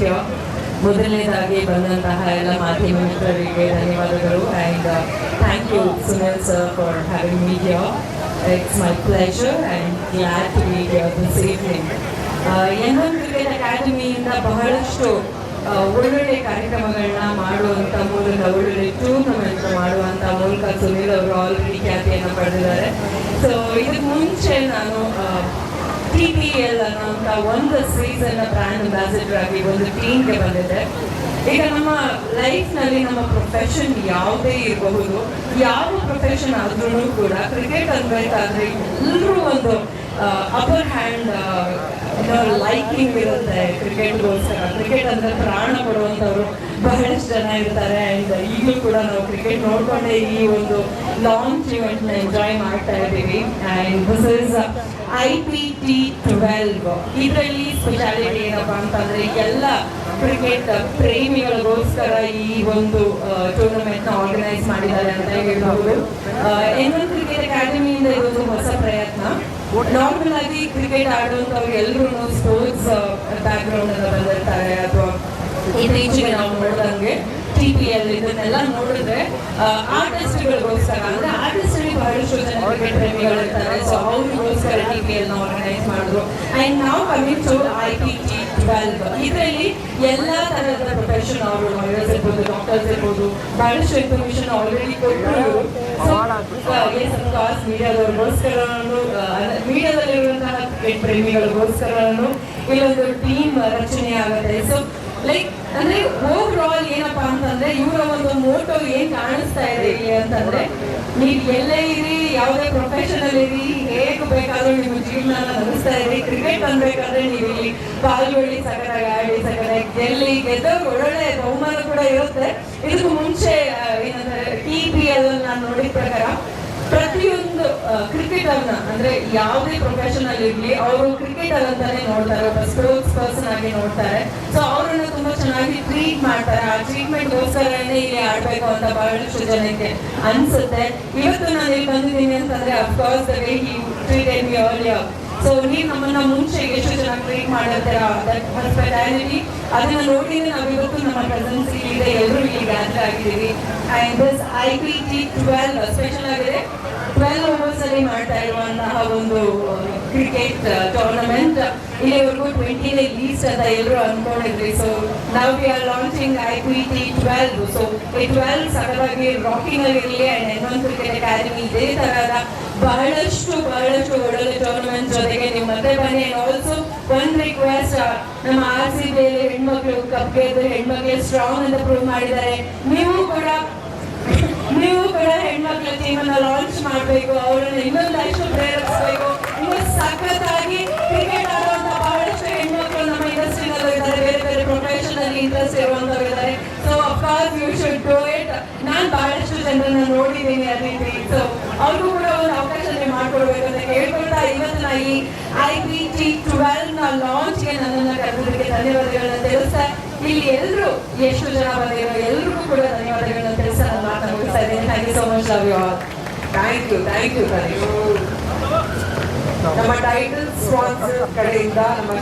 here. ಮೊದಲನೇದಾಗಿ ಬಂದಂತಹ ಎಲ್ಲ ಮಾಧ್ಯಮ ಮಿತ್ರರಿಗೆ ಧನ್ಯವಾದಗಳು. And thank you Sunil sir for having me here it's my pleasure and glad to meet here this evening N one cricket ಅಕಾಡೆಮಿಯಿಂದ ಬಹಳಷ್ಟು ಒಳ್ಳೊಳ್ಳೆ ಕಾರ್ಯಕ್ರಮಗಳನ್ನ ಮಾಡುವಂಥ ಮೂಲಕ ಒಳ್ಳೊಳ್ಳೆ ಟೂರ್ನಮೆಂಟ್ ಮಾಡುವಂಥ ಮೂಲಕ ಸುನಿಲ್ ಅವರು ಆಲ್ರೆಡಿ ಖ್ಯಾತಿಯನ್ನು ಪಡೆದಿದ್ದಾರೆ. ಸೊ ಇದಕ್ಕೆ ಮುಂಚೆ ನಾನು ಟಿ ಪಿ ಎಲ್ ಅನ್ನೋಂಥ ಒಂದು ಸೀಸನ್ ಬ್ರ್ಯಾಂಡ್ ಅಂಬಾಸಿಡರ್ ಆಗಿ ಒಂದು ಟೀಮ್ಗೆ ಬಂದಿದೆ. ಈಗ ನಮ್ಮ ಲೈಫ್ನಲ್ಲಿ ನಮ್ಮ ಪ್ರೊಫೆಷನ್ ಯಾವುದೇ ಇರಬಹುದು ಯಾವ ಪ್ರೊಫೆಷನ್ ಆದ್ರೂ ಕೂಡ ಕ್ರಿಕೆಟ್ ಅನ್ಬೇಕಾದ್ರೆ ಎಲ್ಲರೂ ಒಂದು ಅಪರ್ ಹ್ಯಾಂಡ್ ಲೈಕಿಂಗ್ ಇರುತ್ತೆ ಕ್ರಿಕೆಟ್ ಕ್ರಿಕೆಟ್ಗೋಸ್ಕರ ಕ್ರಿಕೆಟ್ ಅಂದ್ರೆ ಪ್ರಾಣ ಕೊಡುವಂತವ್ರು ಬಹಳಷ್ಟು ಜನ ಇರ್ತಾರೆ ಅಂಡ್ ಈಗಲೂ ಕೂಡ ನಾವು ಕ್ರಿಕೆಟ್ ನೋಡ್ಕೊಂಡೇ ಈ ಒಂದು ಲಾಂಚ್ ಇವೆಂಟ್ನ ಎಂಜಾಯ್ ಮಾಡ್ತಾ ಇದ್ದೀವಿ. And this is I P T twelve ಇದರಲ್ಲಿ ಸ್ಪೆಷಾಲಿಟಿ ಏನಪ್ಪ ಅಂತಂದ್ರೆ ಎಲ್ಲ ಕ್ರಿಕೆಟ್ ಪ್ರೇಮಿಗಳಿಗೋಸ್ಕರ ಈ ಒಂದು ಟೂರ್ನಮೆಂಟ್ನ ಆರ್ಗನೈಸ್ ಮಾಡಿದ್ದಾರೆ ಅಂತ ಹೇಳ್ಬಹುದು. ಎನ್ ಕ್ರಿಕೆಟ್ ಅಕಾಡೆಮಿಯಿಂದ ಇದೊಂದು ಹೊಸ ಪ್ರಯತ್ನ. ನಾರ್ಮಲ್ ಆಗಿ ಕ್ರಿಕೆಟ್ ಆಡುವಂಥವ್ರು ಎಲ್ಲರೂ ಸ್ಪೋರ್ಟ್ಸ್ ಬ್ಯಾಕ್ ಗ್ರೌಂಡ್ ಅನ್ನ ಬಂದಿರ್ತಾರೆ ಅಥವಾ ಇತ್ತೀಚೆಗೆ ನಾವು ನೋಡಿದಂಗೆ ಟಿ ಎಲ್ ಇದನ್ನೆಲ್ಲ ನೋಡಿದ್ರೆ ಆರ್ಟಿಸ್ಟ್ಗಳಿಗೋಸ್ಕರ ಅಂದ್ರೆ ಆರ್ಟಿಸ್ಟ್ ಬಹಳಷ್ಟು ಜನ ಕ್ರಿಕೆಟ್ ಪ್ರೇಮಿಗಳಿರ್ತಾರೆ ಸೊ ಅವ್ರಿಗೋಸ್ಕರ ಟಿ ಎಲ್ ಆರ್ಗನೈಸ್ ಮಾಡಿದ್ರು ಅಂಡ್ ನಾವು coming to I P T twelve ಇದರಲ್ಲಿ ಎಲ್ಲಾ ತರಹದ ಪ್ರೊಫೆಷನ್ ಅವರು ಲಾಯರ್ಸ್ ಇರ್ಬೋದು ಡಾಕ್ಟರ್ಸ್ ಇರ್ಬೋದು ಬಹಳಷ್ಟು ಇನ್ಫಾರ್ಮೇಶನ್ ಆಲ್ರೆಡಿ ಕೊಟ್ಟರು ಎಸ್ ಅಫ್ಕೋರ್ಸ್ ಮೀಡಿಯಾದವ್ರಿಗೋಸ್ಕರನು ಮೀಡಿಯಾದಲ್ಲಿರುವಂತಹ ಕ್ರಿಕೆಟ್ ಪ್ರೇಮಿಗಳಿಗೋಸ್ಕರನು ಇಲ್ಲೊಂದು ಟೀಮ್ ರಚನೆ ಆಗುತ್ತೆ. ಸೊ ಲೈಕ್ ಅಂದ್ರೆ ಓವರ್ ಆಲ್ ಏನಪ್ಪಾ ಅಂತಂದ್ರೆ ಇವರ ಒಂದು ಮೋಟೋ ಏನ್ ಕಾಣಿಸ್ತಾ ಇದೆ ಇಲ್ಲಿ ಅಂತಂದ್ರೆ, ನೀವು ಎಲ್ಲೇ ಇರಿ, ಯಾವುದೇ ಪ್ರೊಫೆಷನಲ್ ಇರಿ, ಹೇಗ್ ಬೇಕಾದ್ರೂ ನಿಮ್ಮ ಜೀವನ ನಡೆಸ್ತಾ ಇರಿ ಕ್ರಿಕೆಟ್ ಅನ್ಬೇಕಾದ್ರೆ ನೀವು ಇಲ್ಲಿ ಪಾಲ್ಗೊಳ್ಳಿ ಸಕರ ಆಡಿ ಸಕರ ಗೆಲ್ಲಿ ಗೆದ್ದವ್ರು ಒಳ್ಳೊಳ್ಳೆ ಬಹುಮಾನ ಕೂಡ ಇರುತ್ತೆ. ಇದಕ್ಕೂ ಮುಂಚೆ ಏನಂದ್ರೆ ಟಿ ಪಿ ಎಲ್ ನಾನು ನೋಡಿದ ಪ್ರಕಾರ, ಪ್ರತಿಯೊಂದು ಕ್ರಿಕೆಟರ್ನ ಅಂದ್ರೆ ಯಾವುದೇ ಪ್ರೊಫೆಷನಲ್ ಇರ್ಲಿ, ಅವರು ಕ್ರಿಕೆಟರ್ ಅಂತಾನೆ ನೋಡ್ತಾರೆ, ಒಬ್ಬ ಸ್ಪೋರ್ಟ್ಸ್ ಪರ್ಸನ್ ಆಗಿ ನೋಡ್ತಾರೆ ಸೊ ಅವರನ್ನ ತುಂಬಾ ಚೆನ್ನಾಗಿ ಟ್ರೀಟ್ ಮಾಡ್ತಾರೆ ಆ ಟ್ರೀಟ್ಮೆಂಟ್ ಗೋಸ್ಕರನೇ ಇಲ್ಲಿ ಆಡ್ಬೇಕು ಅಂತ ಬಹಳಷ್ಟು ಜನಕ್ಕೆ ಅನ್ಸುತ್ತೆ. ಇವತ್ತು ನಾನು ಇಲ್ಲಿ ಬಂದಿದ್ದೀನಿ ಅಂತಂದ್ರೆ of course he treated me earlier so ನೀವು ನಮ್ಮನ್ನ ಮುಂಚೆ ಎಷ್ಟು ಜನ ಟ್ರೀಟ್ ಮಾಡಿರ್ತೀರಾ ದಟ್ ಹಾಸ್ಪಿಟಾಲಿಟಿ ಅದನ್ನ ನೋಡಿದ್ರೆ ನಾವು ಇವತ್ತು ನಮ್ಮ ಪ್ರೆಸೆನ್ಸ್ ಇಲ್ಲಿದೆ ಎಲ್ಲರೂ ಇಲ್ಲಿ ಗ್ಯಾದರ್ ಆಗಿದ್ದೀವಿ. And this I P T twelve special ಆಗಿದೆ. ಟ್ವೆಲ್ವ್ ಮಾಡ್ತಾ ಇರುವಂತಹ ಒಂದು ಕ್ರಿಕೆಟ್ ಟೂರ್ನಮೆಂಟ್ ಇಲ್ಲಿವರೆಗೂ ಟ್ವೆಂಟಿನೇ ಲೀಸ್ ಅಂತ ಎಲ್ಲರೂ ಅನ್ಕೊಂಡಿದ್ರಿ. ಸೊ ನಾವು we are launching I P T twelve so ಈ ಟ್ವೆಲ್ವ್ ಸಕಲವಾಗಿ ರಾಕಿಂಗ್ ಅಲ್ಲಿ ಇರಲಿ and N one cricket academy ಇದೇ ತರಹದ ಬಹಳಷ್ಟು ಬಹಳಷ್ಟು ಒಳ್ಳೆ ಟೂರ್ನಮೆಂಟ್ ಜೊತೆಗೆ ನಿಮ್ಮ ಮತ್ತೆ ಬನ್ನಿ. ಅಂಡ್ ಆಲ್ಸೋ ಒನ್ ರಿಕ್ವೆಸ್ಟ್ ನಮ್ಮ ಆರ್ ಸಿ ಬಿ ಹೆಣ್ಮಕ್ಳು ಕಪ್ ಗೆದ್ದು ಹೆಣ್ಮಕ್ಳು ಸ್ಟ್ರಾಂಗ್ ಅಂತ ಪ್ರೂವ್ ಮಾಡಿದ್ದಾರೆ. ನೀವು ಕೂಡ ನೀವು ಕೂಡ ಹೆಣ್ಮಕ್ಳ ಟೀಮನ್ನ ಲಾಂಚ್ ಮಾಡಬೇಕು, ಅವರನ್ನ ಇನ್ನೊಂದಷ್ಟು ಪ್ರೇರೇಪಿಸಬೇಕು. ಇನ್ನು ಸಖತ್ತಾಗಿ ಕ್ರಿಕೆಟ್ ಆಡುವಂತ ಬಹಳಷ್ಟು ಹೆಣ್ಮಕ್ಳು ನಮ್ಮ ಇಂಡಸ್ಟ್ರಿನಲ್ಲೂ ಇದ್ದಾರೆ. ಬೇರೆ ಬೇರೆ ಪ್ರೊಫೆಷನ್ ಅಲ್ಲಿ ಇಂಟ್ರೆಸ್ಟ್ ಇರುವಂತವ್ರು ಇದ್ದಾರೆ. So of course you should do it ನಾನು ಬಹಳಷ್ಟು ಜನರನ್ನ ನೋಡಿದ್ದೀನಿ ಅದೇ ರೀತಿ ಸೊ ಅವ್ರಿಗೂ ಕೂಡ ಒಂದು ಅವಕಾಶ ಮಾಡ್ಕೊಡ್ಬೇಕು ಅಂತ ಕೇಳ್ಕೊಳ್ತಾ ಇವತ್ತಿನ ಈ ಐ ಬಿ ಟಿ ಟ್ವೆಲ್ನ ಲಾಂಚ್ಗೆ ನನ್ನನ್ನು ಕರೆದೋದಕ್ಕೆ ಧನ್ಯವಾದಗಳನ್ನ ತಿಳಿಸ್ತಾ, ಇಲ್ಲಿ ಎಲ್ಲರೂ ಎಷ್ಟು ಜನ ಬಂದಿರೋ ಎಲ್ರಿಗೂ ಕೂಡ ಧನ್ಯವಾದಗಳನ್ನ ತಿಳಿಸ್ತಾ much love you all thank you thank you ನಮ್ಮ ಟೈಟಲ್ ಸ್ಪಾನ್ಸರ್ ಕಡೆಯಿಂದ ನಮ್ಮ